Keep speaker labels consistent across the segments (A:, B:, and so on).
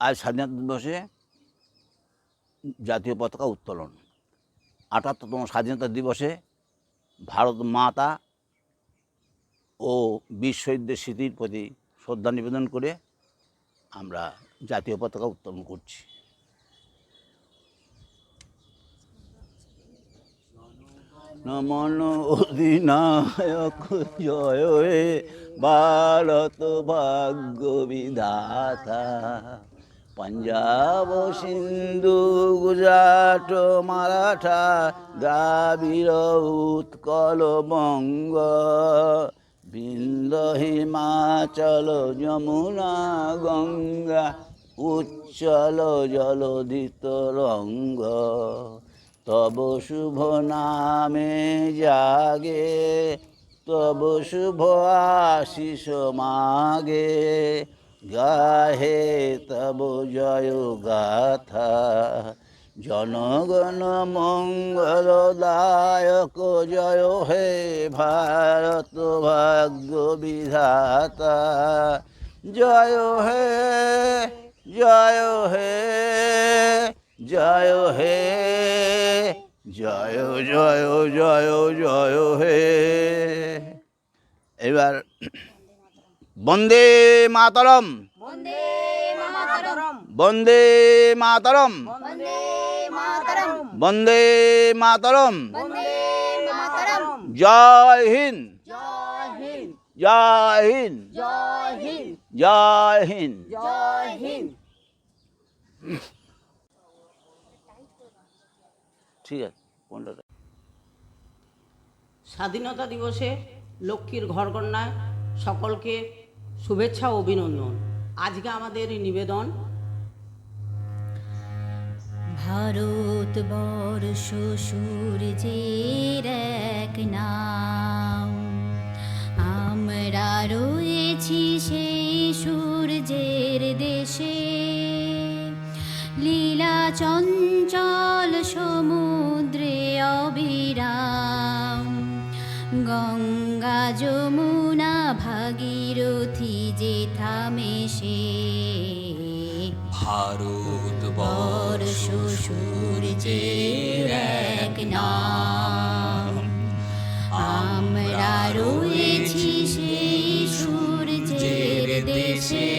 A: আজ স্বাধীনতা দিবসে জাতীয় পতাকা উত্তোলন। আটাত্তরতম স্বাধীনতা দিবসে ভারত মাতা ও বীর স্মৃতির প্রতি শ্রদ্ধা নিবেদন করে আমরা জাতীয় পতাকা উত্তোলন করছি। নমন অধিনায়ক, জয় ভারত ভাগ্য বিধাতা। পঞ্জাব, সিন্ধু, গুজরাট, মারাঠা, দ্রাবিড়, উৎকল, বঙ্গ বৃন্দ হিমাচল, যমুনা, গঙ্গা উচ্চল জলধিত রঙ্গ। তব শুভ নামে জাগে, তব শুভ আশিস মাগে। গাহে তব জয় গাথা। জনগণ মঙ্গলদায়ক জয় হে ভারত ভাগ্য বিধাতা। জয় হে জয় হে জয় হে, জয় জয় জয় জয় হে। এবার বন্দে মাতরম।
B: বন্দে মাতরম।
A: বন্দে মাতরম।
B: বন্দে মাতরম।
A: বন্দে মাতরম।
B: বন্দে মাতরম।
A: জয় হিন্দ।
B: জয় হিন্দ।
A: জয় হিন্দ।
B: জয় হিন্দ।
A: জয় হিন্দ। ঠিক আছে
C: স্বাধীনতা দিবসে লক্ষ্মীর ঘরকন্যায় সকলকে শুভেচ্ছা অভিনন্দন। আজকে আমাদের নিবেদন, ভারত
D: ভারতবর্ষ সূর্যের এক নাম। আমরা রয়েছি সেই সূর্যের দেশে। লীলা চঞ্চল সমুদ্রে অবিরাম। গঙ্গা যমুনা ভাগীরথী যে থামে সে।
E: ভারতবর্ষ
D: বর্ষ সূর্যের এক নাম। আমরা রয়েছি সেই সূর্যের দেশে।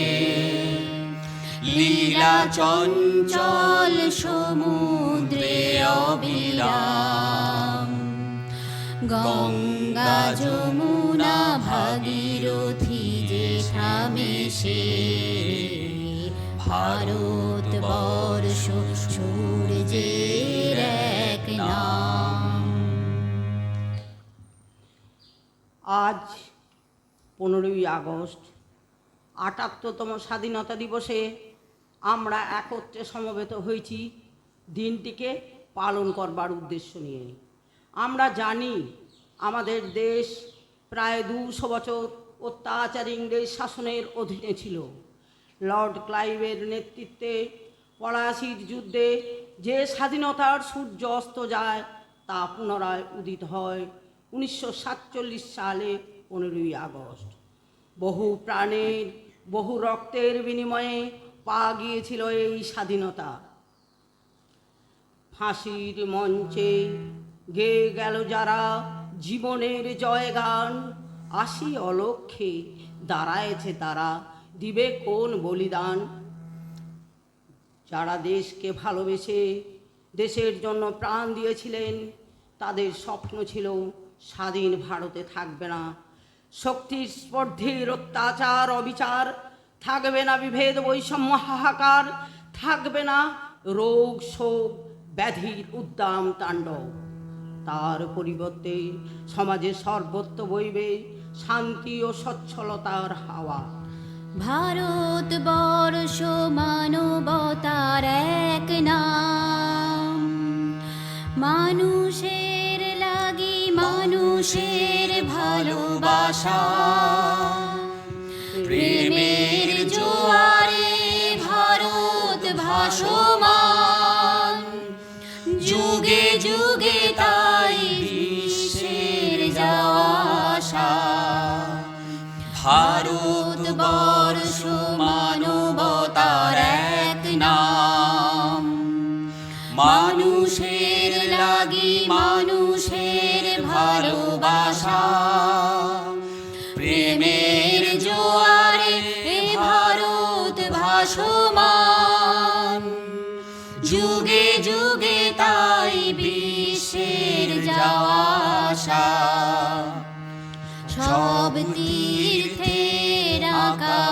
D: লীলা চঞ্চল সমুদ্রে অবিরাম। গঙ্গা যমুনা ভাগীরথী যে স্বামী সে। ভারতবর্ষ সূর্যের এক নাম।
C: আজ পনেরোই আগস্ট, আটাত্তরতম স্বাধীনতা দিবসে আমরা একত্রে সমবেত হয়েছি দিনটিকে পালন করবার উদ্দেশ্য নিয়ে। আমরা জানি আমাদের দেশ প্রায় দুশো বছর অত্যাচারী ইংরেজ শাসনের অধীনে ছিল। লর্ড ক্লাইভের নেতৃত্বে পলাশির যুদ্ধে যে স্বাধীনতার সূর্য অস্ত যায়, তা পুনরায় উদিত হয় উনিশশো সাতচল্লিশ সালে পনেরোই আগস্ট। বহু প্রাণের, বহু রক্তের বিনিময়ে পাওয়া গিয়েছিল এই স্বাধীনতা। ফাঁসির মঞ্চে গেয়ে গেল যারা জীবনের জয়গান। আসি অলক্ষে, দাঁড়ায়েছে তারা, দিবে কোন বলিদান? যারা দেশকে ভালোবেসে, দেশের জন্য প্রাণ দিয়েছিলেন, তাদের স্বপ্ন ছিল স্বাধীন ভারতে থাকবে না। শক্তির স্পর্ধের অত্যাচার, অবিচার, থাকবে না বিভেদ, বৈষম্য, হাহাকার, থাকবে না রোগ, শোক, ব্যাধির উদ্দাম, তাণ্ডব। তার পরিবর্তে সমাজে সর্বত্র বইবে শান্তি ও সচ্ছলতার হাওয়া।
D: ভারত বর্ষ মানবতার এক নাম। মানুষের লাগি মানুষের ভালোবাসা।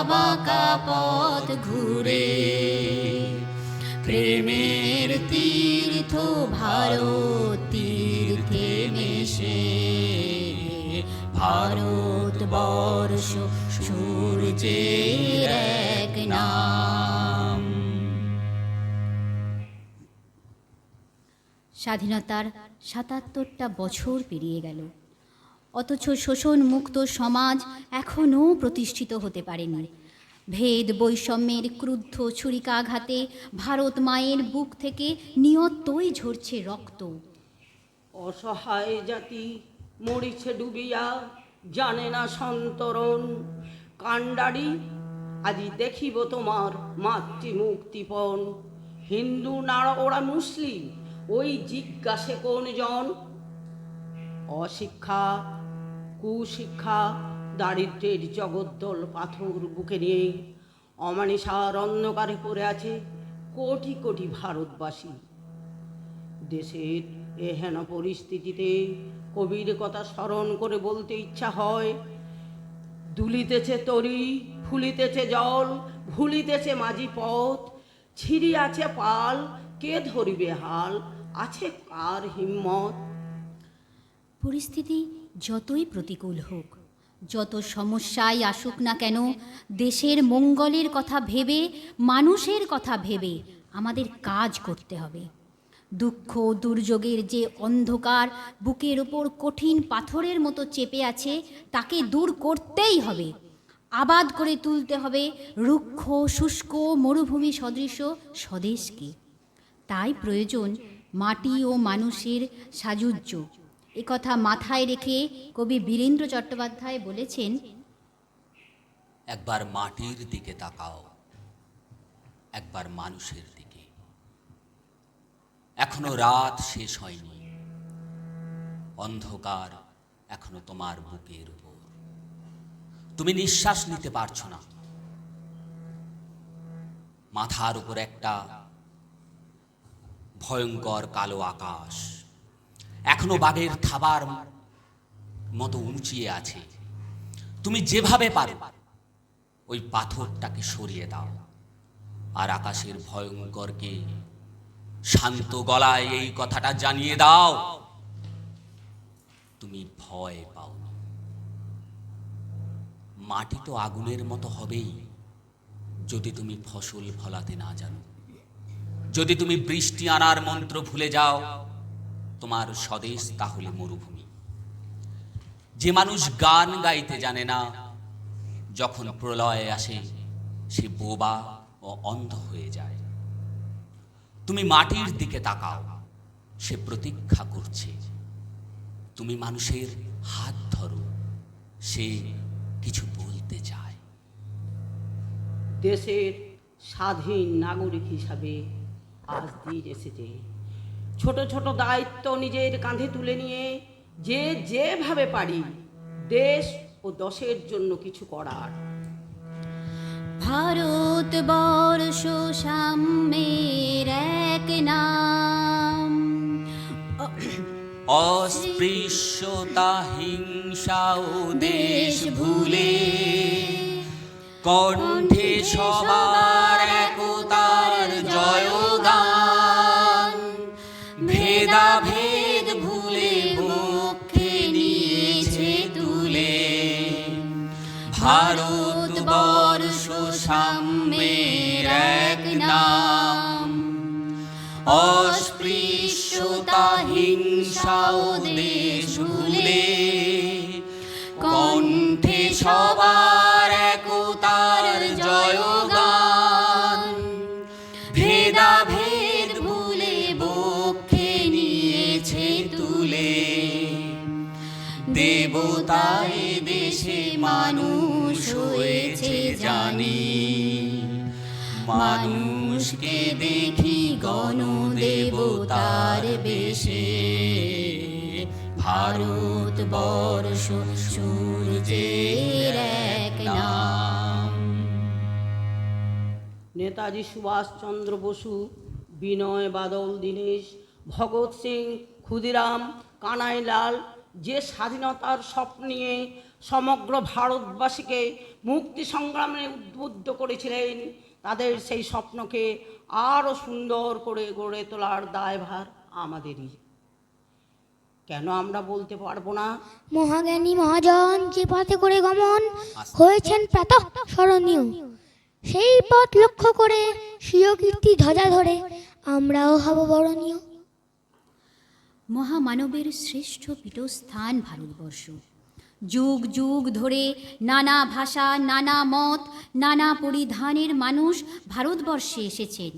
F: বাঁকা পথ ঘুরে। প্রেমের তীর্থ ভারত তীর্থে মেশে ভারত বর্ষ সূর্যের এক নাম।
D: স্বাধীনতার সাতাত্তরটা বছর পেরিয়ে গেল। অথচ শোষণ মুক্ত সমাজ এখনও প্রতিষ্ঠিত হতে পারেনি। ভেদ বৈষম্যের ক্রুদ্ধ ছুরিকাঘাতে ভারত মায়ের বুক থেকে নিয়তই ঝরছে রক্ত।
C: অসহায় জাতি মরিছে ডুবিয়া, জানে না সন্তরণ। কাণ্ডারি, আজি দেখিব তোমার মাতৃ মুক্তিপণ হিন্দু না, ওরা মুসলিম, ওই জিজ্ঞাসে কোনজন? অশিক্ষা কুশিক্ষা দারিদ্রের জগদ্দল পাথর বুকে নিয়ে অমানিসার অন্ধকারে পড়ে আছে কোটি কোটি ভারতবাসী। দেশের এহেন পরিস্থিতিতে কবির কথা স্মরণ করে বলতে ইচ্ছা হয়, দুলিতেছে তরি, ফুলিতেছে জল, ভুলিতেছে মাঝি পথ, ছিড়িয়াছে পাল, কে ধরিবে হাল, আছে কার হিম্মত?
D: পরিস্থিতি যতই প্রতিকূল হোক, যত সমস্যায় আসুক না কেন, দেশের মঙ্গলের কথা ভেবে, মানুষের কথা ভেবে আমাদের কাজ করতে হবে। দুঃখ, দুর্যোগের যে অন্ধকার বুকের ওপর কঠিন পাথরের মতো চেপে আছে, তাকে দূর করতেই হবে। আবাদ করে তুলতে হবে রুক্ষ, শুষ্ক, মরুভূমি সদৃশ স্বদেশকে। তাই প্রয়োজন মাটি ও মানুষের সাযুজ্য। একথা মাথায় রেখে কবি বীরেন্দ্র চট্টোপাধ্যায় বলেছেন,
E: একবার মাটির দিকে তাকাও, একবার মানুষের দিকে। এখনও রাত শেষ হয়নি, অন্ধকার এখনও তোমার বুকের উপর। তুমি নিঃশ্বাস নিতে পারছ না। মাথার উপর একটা ভয়ঙ্কর কালো আকাশ এখনও বাঘের থাবার মতো উঁচিয়ে আছে। তুমি যেভাবে পারো, ওই পাথরটাকে সরিয়ে দাও। আর আকাশের ভয়ঙ্করকে শান্ত গলায় এই কথাটা জানিয়ে দাও। তুমি ভয় পাও। মাটি তো আগুনের মতো হবেই, যদি তুমি ফসল ফলাতে না জানো। যদি তুমি বৃষ্টি আনার মন্ত্র ভুলে যাও তোমার স্বদেশ তাহলে মরুভূমি। যে মানুষ গান গাইতে জানে না, যখন প্রলয়ে আসে, সে বোবা ও অন্ধ হয়ে যায়। তুমি মাটির দিকে তাকাও, সে প্রতীক্ষা করছে। তুমি মানুষের হাত ধরো, সে কিছু বলতে চায়।
C: দেশের স্বাধীন নাগরিক হিসাবে আজ দিন এসেছে। ছোট ছোট দায়িত্ব নিজের কাঁধে তুলে নিয়ে যে যেভাবে পারি দেশ ও দশের জন্য কিছু করার।
D: ভারত বর্ষ সাম্যের এক নাম।
E: অস্পৃশ্যতা হিংসা ও দেশ ভুলে কণ্ঠে সবার সাম্যের এক নাম অস্পৃশ্যতা হিংসা দেশ কণ্ঠে সবার একতার জয়গান ভেদাভেদ ভুলে বক্ষে নিয়েছে তুলে দেবতায় দেশে মানুষ জানি মানুষকে দেখি গণদেবতার বেশে।
G: ভারত বর্ষ সূর্যের এক নাম।
C: নেতাজি সুভাষচন্দ্র বসু, বিনয় বাদল দীনেশ, ভগৎ সিং ক্ষুদিরাম, কানাইলাল, যে স্বাধীনতার স্বপ্ন নিয়ে সমগ্র ভারতবাসীকে মুক্তি সংগ্রামে উদ্বুদ্ধ করেছিলেন। তাদের সেই স্বপ্নকে আরও সুন্দর করে গড়ে তোলার দায়ভার আমাদেরই। কেন আমরা বলতে পারব না?
D: মহাজ্ঞানী মহাজন যে পথে করে গমন হয়েছেন প্রাত স্মরণীয়। সেই পথ লক্ষ্য করে স্বীয় কীর্তি ধ্বজা ধরে। আমরাও হব বরণীয়।
H: মহামানবের শ্রেষ্ঠ পীঠস্থান ভারতবর্ষ। যুগ যুগ ধরে নানা ভাষা নানা মত নানা পরিধানের মানুষ ভারতবর্ষে এসেছেন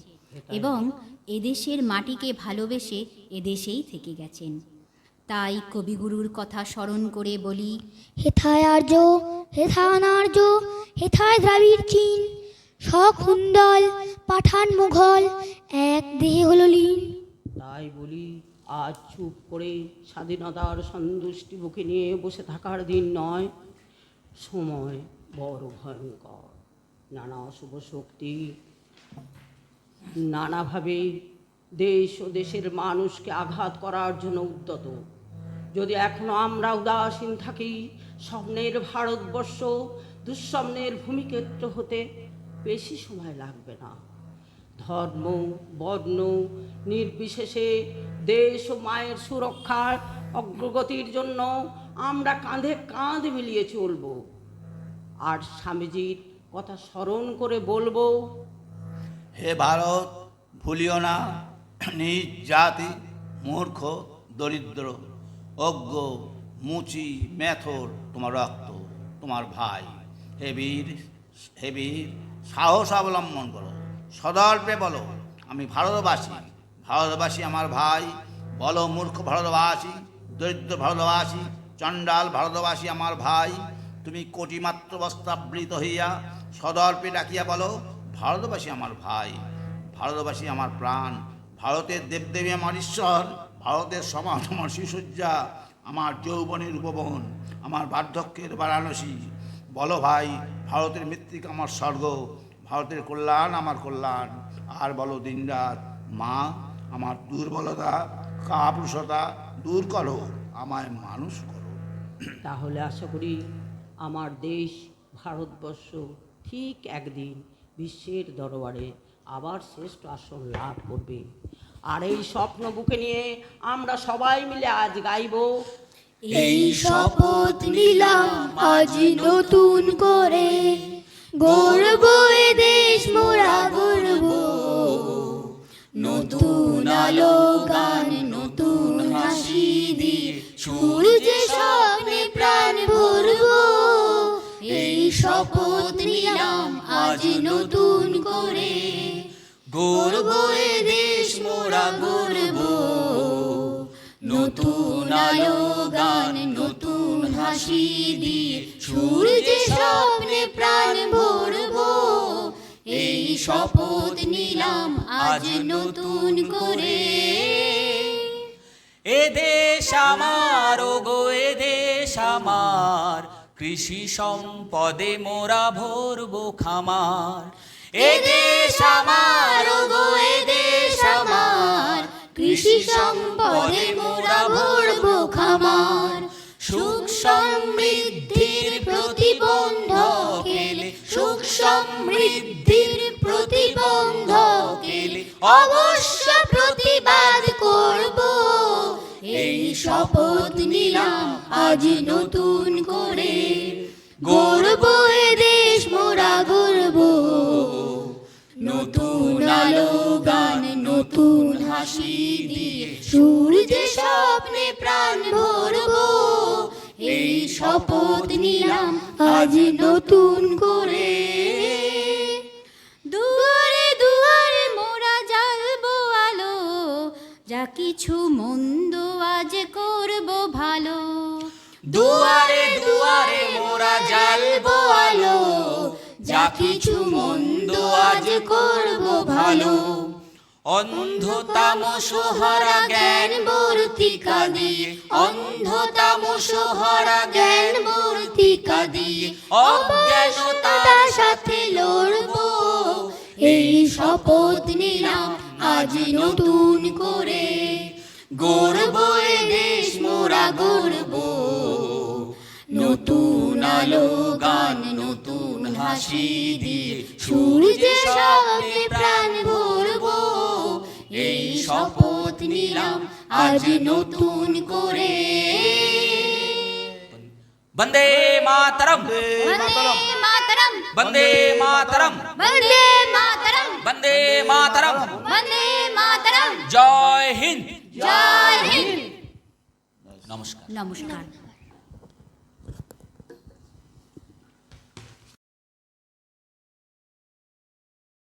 H: এবং এদেশের মাটিকে ভালোবেসে এদেশেই থেকে গেছেন। তাই কবিগুরুর কথা স্মরণ করে বলি
D: হেথায় আর্য হেথায় অনার্য হেথায় দ্রাবিড় চীন সখুন্দল পাঠান মুঘল এক দেহে হলো লীন।
C: তাই বলি আজ চুপ করে স্বাধীনতার সন্তুষ্টি বুকে নিয়ে বসে থাকার দিন নয়, সময় বড় ভয়ঙ্কর। নানা অশুভ শক্তি, নানাভাবে দেশ ও দেশের মানুষকে আঘাত করার জন্য উদ্যত। যদি এখনও আমরা উদাসীন থাকি, স্বপ্নের ভারতবর্ষ দুঃস্বপ্নের ভূমিক্ষেত্র হতে বেশি সময় লাগবে না। ধর্ম, বর্ণ, নির্বিশেষে দেশ ও মায়ের সুরক্ষার অগ্রগতির জন্য আমরা কাঁধে কাঁধ মিলিয়ে চলব। আর স্বামীজির কথা স্মরণ করে বলব,
A: হে ভারত, ভুলিও না, নিজ জাতি মূর্খ, দরিদ্র, অজ্ঞ, মুচি, মেথর, তোমার রক্ত, তোমার ভাই। হে বীর হে বীর, সাহস অবলম্বন করো। সদর্পে বলো, আমি ভারতবাসী। ভারতবাসী আমার ভাই, বলো মূর্খ ভারতবাসী, দরিদ্র ভারতবাসী, চণ্ডাল ভারতবাসী আমার ভাই, তুমি কোটিমাত্র বস্তাবৃত হইয়া সদর্পে ডাকিয়া বলো, ভারতবাসী আমার ভাই, ভারতবাসী আমার প্রাণ, ভারতের দেবদেবী আমার ঈশ্বর, ভারতের সমাজ আমার শিশুজ্জা, আমার যৌবনের উপবন আমার বার্ধক্যের বারাণসী। বলো ভাই, ভারতের মৃত্তিকা আমার স্বর্গ ভারতের কল্যাণ আমার কল্যাণ। আর বলো দিনরাত মা আমার দুর্বলতা কাপুরুষতা দূর করো আমায় মানুষ করো।
C: তাহলে আশা করি আমার দেশ ভারতবর্ষ ঠিক একদিন বিশ্বের দরবারে আবার শ্রেষ্ঠ আসন লাভ করবে। আর এই স্বপ্ন বুকে নিয়ে আমরা সবাই মিলে আজ গাইবো।
D: এই শপথ নিলাম আজ নতুন করে। গর্ব এ দেশ মোরা গর্ব নতুন আলো গান নতুন হাসি দিয়ে সূর্যে স্বপ্নে প্রাণ ভরব। এই শপথ নিলাম আজ নতুন করে। গর্ব এ দেশ মোরা গর্ব নতুন আলো গান নতুন হাসি দিয়ে সূর্যে স্বপ্নে প্রাণ ভরব। এই শপথ নিলাম আজ নতুন করে।
E: এ দেশ আমার ও গো এ দেশ আমার কৃষি সম্পদে মোরা ভরবো খামার। এ দেশ আমার
D: সমৃদ্ধির প্রতিবন্ধক অবশ্য প্রতিবাদ করব। এই শপথ নিলাম আজ নতুন করে। গর্ব এ দেশ, মোরা গর্ব নতুন আলো, গান, নতুন হাসি দিয়ে সূর্যে স্বপ্নে প্রাণ ভরব। এই শপথ নিলাম আজ নতুন করে।
H: দুয়ারে দুয়ারে মোরা জ্বালবো আলো যা কিছু মন্দ আজ করব ভালো।
E: দুয়ারে দুয়ারে মোরা জ্বালবো আলো
D: যা কিছু মন্দ আজ করব ভালো।
E: অন্ধতাম সোহারা জ্ঞান বর্তিকা দিয়ে অন্ধতাম সোহারা জ্ঞান বর্তিকা দিয়ে অজ্ঞানতার সাথে লড়বো।
I: এই শপথ নিলাম আজ নতুন করে।
E: গর্ব এ দেশ মোরা গর্ব নতুন আলো গান, নতুন হাসি দিয়ে সূর্যের নিলাম আজ নতুন করে। বন্দে মাতরম।
J: বন্দে মাতরম।
E: বন্দে মাতরম।
J: বন্দে মাতরম।
E: বন্দে মাতরম।
J: বন্দে মাতরম।
E: জয় হিন্দ।
J: জয় হিন্দ।
E: নমস্কার।
J: নমস্কার।